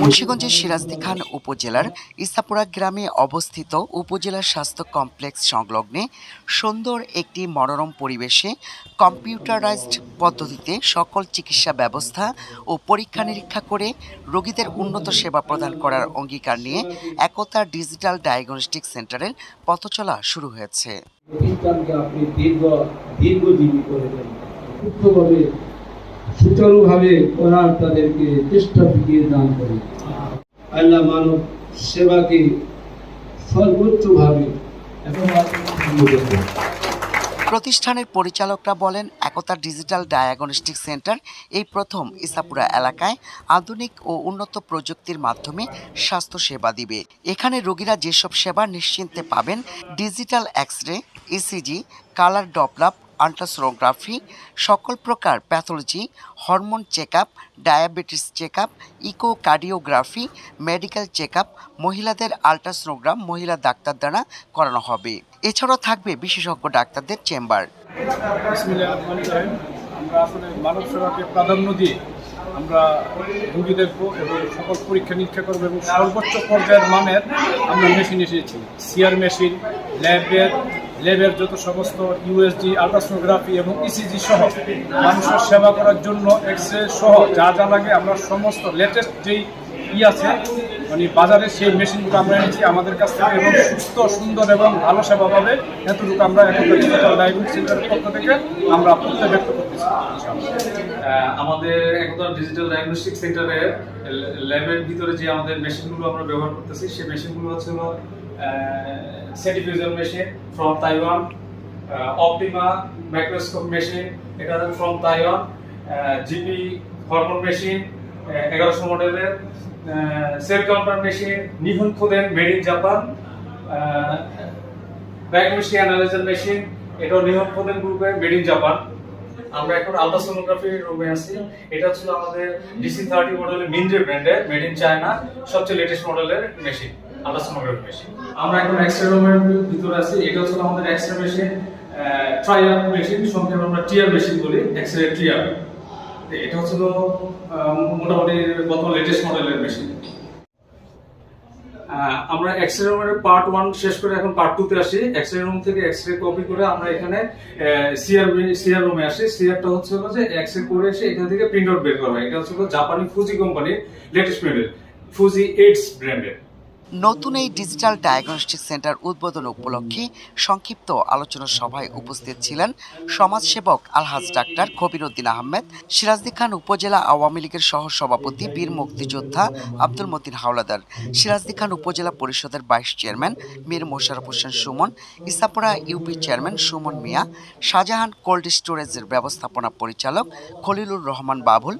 মুন্সিগঞ্জের সিরাজদি খান উপজেলার ইসাপুরা গ্রামে অবস্থিত উপজেলা স্বাস্থ্য কমপ্লেক্স সংলগ্নে সুন্দর একটি মনোরম পরিবেশে কম্পিউটারাইজড পদ্ধতিতে সকল চিকিৎসা ব্যবস্থা ও পরীক্ষা নিরীক্ষা করে রোগীদের উন্নত সেবা প্রদান করার অঙ্গীকার নিয়ে একতা ডিজিটাল ডায়াগনস্টিক সেন্টারের পথচলা শুরু হয়েছে। সুচারুভাবে করার তাদেরকে চেষ্টা ফিরিয়ে দান করে। আল্লাহ মানব সেবাকে সর্বোচ্চভাবে প্রতিষ্ঠানের পরিচালকরা বলেন, একতা ডিজিটাল ডায়াগনস্টিক সেন্টার এই প্রথম ইসাপুরা এলাকায় আধুনিক ও উন্নত প্রযুক্তির মাধ্যমে স্বাস্থ্য সেবা দিবে। এখানে রোগীরা যেসব সেবা নিশ্চিন্তে পাবেন, digital X ray ECG colour Doppler ultrasonography, সকল প্রকার pathology, hormone check up diabetes check up echocardiography, medical check up মহিলাদের আল্ট্রাসোনোগ্রাম, মহিলা ডাক্তার দ্বারা করানো হবে এছাড়াও থাকবে বিশেষজ্ঞ ডাক্তারদের চেম্বার। আমরা আসলে মানব সেবাকে প্রাধান্য দিয়ে আমরা রুগী দেখব এবং সকল পরীক্ষা নিরীক্ষা করব এবং সর্বোচ্চ পর্যায়ের মানের আমরা মেশিন এসেছি সিআর মেশিন ল্যাবের ল্যাবের যত সমস্ত ইউএসডি আলট্রাসোনোগ্রাফি এবং ইসিজি সহ মানুষের সেবা করার জন্য এক্স রে সহ যা যা লাগে আমরা সমস্ত লেটেস্ট যেই ই আছে মানে বাজারে সেই মেশিনগুলো আমরা এনেছি আমাদের কাছ থেকে এবং সুস্থ, সুন্দর এবং ভালো সেবা পাবে। এতটুকু আমরা এখন ডায়াগনস্টিক সেন্টারের পক্ষ থেকে আমরা প্রত্যয় ব্যক্ত করতেছি। আমাদের একদম ডিজিটাল ডায়াগনস্টিক সেন্টারের ল্যাবের ভিতরে যে আমাদের মেশিনগুলো আমরা ব্যবহার করতেছি, সেই মেশিনগুলো হচ্ছে হলো centrifugal machine from Taiwan Optima microscope machine এটা from Taiwan GP hormone machine এগারোশো মডেলের cell counter machine Nihon Kohden made in Japan diagnostic analyser machine এটাও নিহন ফুদেন গ্রুপে মেড ইন জাপান আমরা এখন আলট্রাসোনোগ্রাফি রুমে আছি। এটা হচ্ছে আমাদের ডিসি থার্টি মডেলের মিন্দ্রে ব্র্যান্ডের মেড ইন চায়না সবচেয়ে লেটেস্ট মডেলের মেশিন আলট্রাসোনোগ্রাফি মেশিন আমরা এখন এক্সরে রুমের ভিতরে আছি, এটা হচ্ছে আমাদের এক্সরে মেশিন ট্রায়ার মেশিন সংক্ষেপে আমরা টিয়ার মেশিন বলি এক্সরে টিয়ার এটা হচ্ছে মোটামুটি কত লেটেস্ট মডেলের মেশিন আমরা এক্সরে রুমের পার্ট ওয়ান শেষ করে এখন পার্ট টু তে আসি। এক্সরে রুম থেকে এক্সরে কপি করে আমরা এখানে সিআর সিআর রুমে আসি। সিআরটা হচ্ছে হলো যে এক্সরে করে এসে এখান থেকে প্রিন্ট আউট বের করা হয়। এটা হচ্ছে জাপানি ফুজি কোম্পানির লেটেস্ট মডেল ফুজি এইটস ব্র্যান্ডের নতুন এই ডিজিটাল ডায়াগনস্টিক সেন্টার উদ্বোধন উপলক্ষে সংক্ষিপ্ত আলোচনা সভায় উপস্থিত ছিলেন সমাজসেবক আলহাজ ডাক্তার কবির উদ্দিন আহমেদ সিরাজদি খান উপজেলা আওয়ামী লীগের সহ সভাপতি বীর মুক্তিযোদ্ধা আব্দুল মতিন হাওলাদার সিরাজদি খান উপজেলা পরিষদের vice chairman Mir Mosharraf Hossain Sumon Isapura UP chairman Sumon Mia, Shahjahan cold স্টোরেজের ব্যবস্থাপনা পরিচালক খলিলুর রহমান বাবুল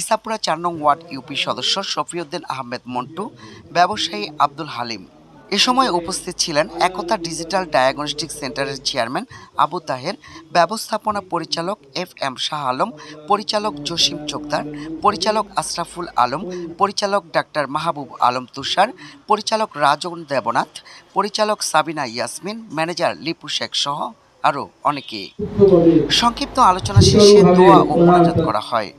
ইসাপুরা চার নং ওয়ার্ড ইউপি সদস্য শফিউদ্দিন আহমেদ মন্টু, ব্যবসায়ী আব্দুল হালিম। এ সময় উপস্থিত ছিলেন একতা ডিজিটাল ডায়াগনস্টিক সেন্টারের চেয়ারম্যান আবু তাহের ব্যবস্থাপনা পরিচালক এফ এম শাহ আলম পরিচালক জসিম চোকদার পরিচালক আশরাফুল আলম পরিচালক ডাক্তার মাহবুব আলম তুষার পরিচালক রাজন দেবনাথ পরিচালক সাবিনা ইয়াসমিন ম্যানেজার লিপু শেখ সহ আরও অনেকে। সংক্ষিপ্ত আলোচনা শেষে দোয়া ও মোনাজাত করা হয়।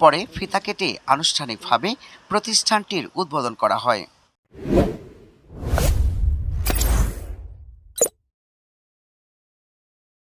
পরে ফিতা কেটে আনুষ্ঠানিকভাবে প্রতিষ্ঠানটির উদ্বোধন করা হয়।